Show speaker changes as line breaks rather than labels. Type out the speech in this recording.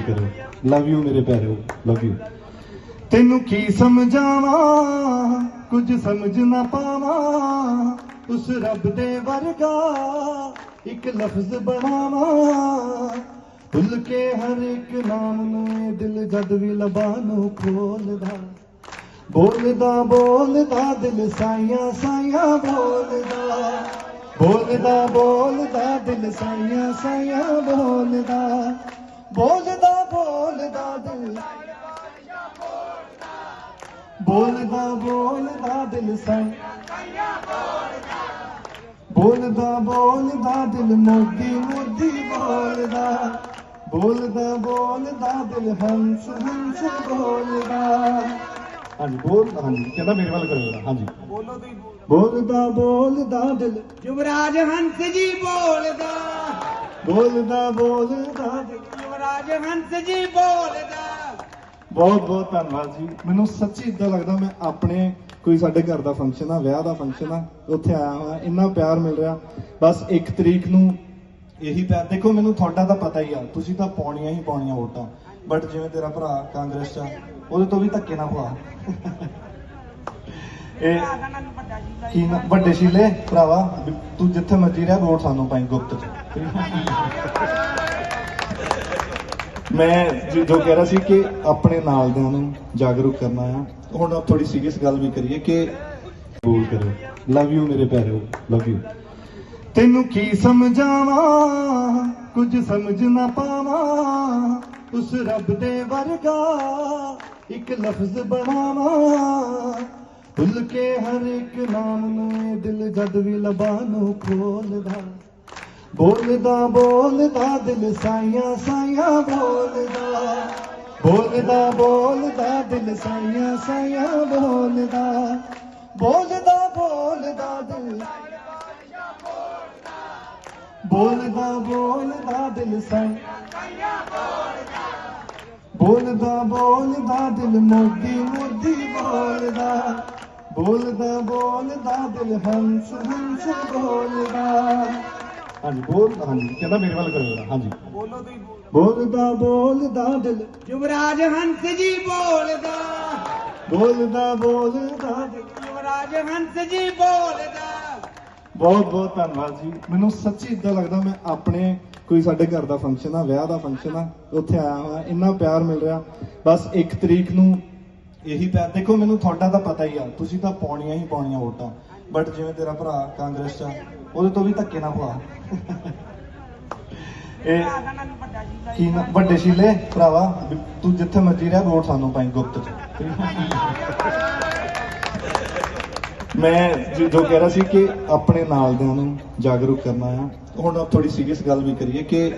ਕਬੂਲ ਕਰੋ love you ਮੇਰੇ ਪਿਆਰਿਓ। ਲਵ ਯੂ ਤੈਨੂੰ ਕੀ ਸਮਝਾਵਾਂ? ਕੁਝ ਸਮਝ ਨਾ ਪਾਵਾਂ। ਉਸ ਰੱਬ ਦੇ ਵਰਗਾ ਇੱਕ ਲਫ਼ਜ਼ ਬਣਾਵਾਂ। ਭੁੱਲ ਕੇ ਹਰ ਇੱਕ ਨਾਮ ਨੂੰ ਦਿਲ ਜਦ ਵੀ ਲਬਾਂ ਨੂੰ ਖੋਲਦਾ। ਬੋਲਦਾ ਬੋਲਦਾ, ਦਿਲ ਸਾਈਆਂ ਸਾਈਆਂ ਬੋਲਦਾ। ਬੋਲਦਾ ਬੋਲਦਾ, ਦਿਲ ਸਾਈਆਂ ਸਾਈਆਂ ਬੋਲਦਾ। ਬੋਲਦਾ ਦਿਲ ਬੋਲਦਾ ਬੋਲਦਾ ਦਿਲ ਸਾਈਆਂ ਬੋਲਦਾ ਬੋਲਦਾ ਦਿਲ ਮੋਦੀ ਮੋਦੀ ਬੋਲਦਾ। ਬੋਲਦਾ ਬੋਲਦਾ ਦਿਲ ਹੰਸ ਹੰਸ ਬੋਲਦਾ। ਹਾਂਜੀ ਬੋਲ ਹਾਂਜੀ ਕਹਿੰਦਾ ਮੇਰੇ ਵੱਲ ਕਰੋ ਜਰਾ ਹਾਂਜੀ।
ਬੋਲੋ ਤੁਸੀਂ।
ਬੋਲਦਾ ਬੋਲਦਾ ਦਿਲ।
ਯੁਵਰਾਜ ਹੰਸ ਜੀ ਬੋਲਦਾ।
ਬੋਲਦਾ ਬੋਲਦਾ ਦਿਲ।
ਹੰਸ ਜੀ ਬੋਲਦਾ
ਬਹੁਤ ਬਹੁਤ ਧੰਨਵਾਦ ਜੀ। ਮੈਨੂੰ ਸੱਚੀ ਇਦਾਂ ਲੱਗਦਾ ਮੈਂ ਆਪਣੇ ਕੋਈ ਸਾਡੇ ਘਰ ਦਾ ਫੰਕਸ਼ਨ ਆ ਵਿਆਹ ਦਾ ਫੰਕਸ਼ਨ ਆ ਉੱਥੇ ਆਇਆ ਹੋਇਆ ਇੰਨਾ ਪਿਆਰ ਮਿਲ ਰਿਹਾ। ਬਸ 1 ਤਰੀਕ ਨੂੰ ਇਹੀ ਪਿਆਰ। ਦੇਖੋ ਮੈਨੂੰ ਤੁਹਾਡਾ ਤਾਂ ਪਤਾ ਹੀ ਆ ਤੁਸੀਂ ਤਾਂ ਪਾਉਣੀਆਂ ਹੀ ਪਾਉਣੀਆਂ ਵੋਟਾਂ। ਬਟ ਜਿਵੇਂ ਤੇਰਾ ਭਰਾ ਕਾਂਗਰਸ ਚ ਉਹਦੇ ਤੋਂ ਵੀ ਧੱਕੇ ਨਾ ਖਵਾ ਇਹ ਕੀ ਨਾ ਵੱਡੇ ਸ਼ੀਲੇ ਭਰਾਵਾ ਤੂੰ ਜਿੱਥੇ ਮਰਜ਼ੀ ਰਹਿ ਵੋਟ ਸਾਨੂੰ ਪਾਈ ਗੁਪਤ ਚ। ਮੈਂ ਜੋ ਕਹਿ ਰਿਹਾ ਸੀ ਕਿ ਆਪਣੇ ਨਾਲ ਦਿਆਂ ਨੂੰ ਜਾਗਰੂਕ ਕਰਨਾ ਆ, ਹੁਣ ਆਪ ਥੋੜੀ ਸੀਰੀਅਸ ਗੱਲ ਵੀ ਕਰੀਏ ਕਿ ਕਬੂਲ ਕਰੋ ਲਵ ਯੂ ਮੇਰੇ ਪਿਆਰਿਓ ਲਵ ਯੂ ਤੈਨੂੰ ਕੀ ਸਮਝਾਵਾਂ, ਕੁਝ ਸਮਝ ਨਾ ਪਾਵਾਂ, ਉਸ ਰੱਬ ਦੇ ਵਰਗਾ ਇੱਕ ਲਫ਼ਜ਼ ਬਣਾਵਾਂ। ਭੁੱਲ ਕੇ ਹਰ ਇੱਕ ਨਾਮ ਨੂੰ ਦਿਲ ਜਦ ਵੀ ਲਬਾਂ ਨੂੰ ਖੋਲਦਾ। ਬੋਲਦਾ ਬੋਲਦਾ, ਦਿਲ ਸਾਈਆਂ ਸਾਈਆਂ ਬੋਲਦਾ। ਬੋਲਦਾ ਬੋਲਦਾ, ਦਿਲ ਸਾਈਆਂ ਸਾਈਆਂ ਬੋਲਦਾ। ਬੋਲਦਾ ਬੋਲਦਾ, ਦਿਲ ਬੋਲਦਾ ਬੋਲਦਾ, ਦਿਲ ਸਾਈਆਂ। ਬੋਲਦਾ ਬੋਲਦਾ, ਦਿਲ ਮੋਦੀ ਮੋਦੀ ਬੋਲਦਾ। ਬੋਲਦਾ ਬੋਲਦਾ, ਦਿਲ ਹੰਸ ਹੰਸ ਬੋਲਦਾ। ਹਾਂਜੀ ਬੋਲ ਹਾਂਜੀ ਕਹਿੰਦਾ ਮੇਰੇ ਵੱਲ ਕਰੋ ਹਾਂਜੀ।
ਬੋਲੋ ਤੁਸੀਂ
ਬੋਲਦਾ ਬੋਲਦਾ ਦਿਲ।
ਯੁਵਰਾਜ ਹੰਸ ਜੀ ਬੋਲਦਾ।
ਬੋਲਦਾ ਬੋਲਦਾ ਦਿਲ।
ਯੁਵਰਾਜ ਹੰਸ ਜੀ ਬੋਲਦਾ।
ਬਹੁਤ ਬਹੁਤ ਧੰਨਵਾਦ ਜੀ। ਮੈਨੂੰ ਸੱਚੀ ਇਦਾਂ ਲੱਗਦਾ ਮੈਂ ਆਪਣੇ ਕੋਈ ਸਾਡੇ ਘਰ ਦਾ ਫੰਕਸ਼ਨ ਆ ਵਿਆਹ ਦਾ ਫੰਕਸ਼ਨ ਆ ਉੱਥੇ ਆਇਆ ਹੋਇਆ ਇੰਨਾ ਪਿਆਰ ਮਿਲ ਰਿਹਾ। ਬਸ 1 ਤਰੀਕ ਨੂੰ ਇਹੀ ਪਿਆਰ। ਦੇਖੋ ਮੈਨੂੰ ਤੁਹਾਡਾ ਤਾਂ ਪਤਾ ਹੀ ਆ ਤੁਸੀਂ ਤਾਂ ਪਾਉਣੀਆਂ ਹੀ ਪਾਉਣੀਆਂ ਵੋਟਾਂ। ਬਟ ਜਿਵੇਂ ਤੇਰਾ ਭਰਾ ਕਾਂਗਰਸ ਚ ਆ, ਉਹਦੇ ਤੋਂ ਵੀ ਧੱਕੇ ਨਾ ਖਵਾ ਇਹ ਕੀ ਨਾ ਵੱਡੇ ਸ਼ੀਲੇ, ਭਰਾਵਾ, ਵੀ ਤੂੰ ਜਿੱਥੇ ਮਰਜ਼ੀ ਰਹਿ, ਵੋਟ ਸਾਨੂੰ ਪਾਈ ਗੁਪਤ ਚ। ਮੈਂ ਜੋ ਜੋ ਕਹਿ ਰਿਹਾ ਸੀ ਕਿ ਆਪਣੇ ਨਾਲ ਦਿਆਂ ਨੂੰ ਜਾਗਰੂਕ ਕਰਨਾ ਆ। ਹੁਣ ਥੋੜੀ ਸੀਰੀਅਸ ਗੱਲ ਵੀ ਕਰੀਏ ਕਿ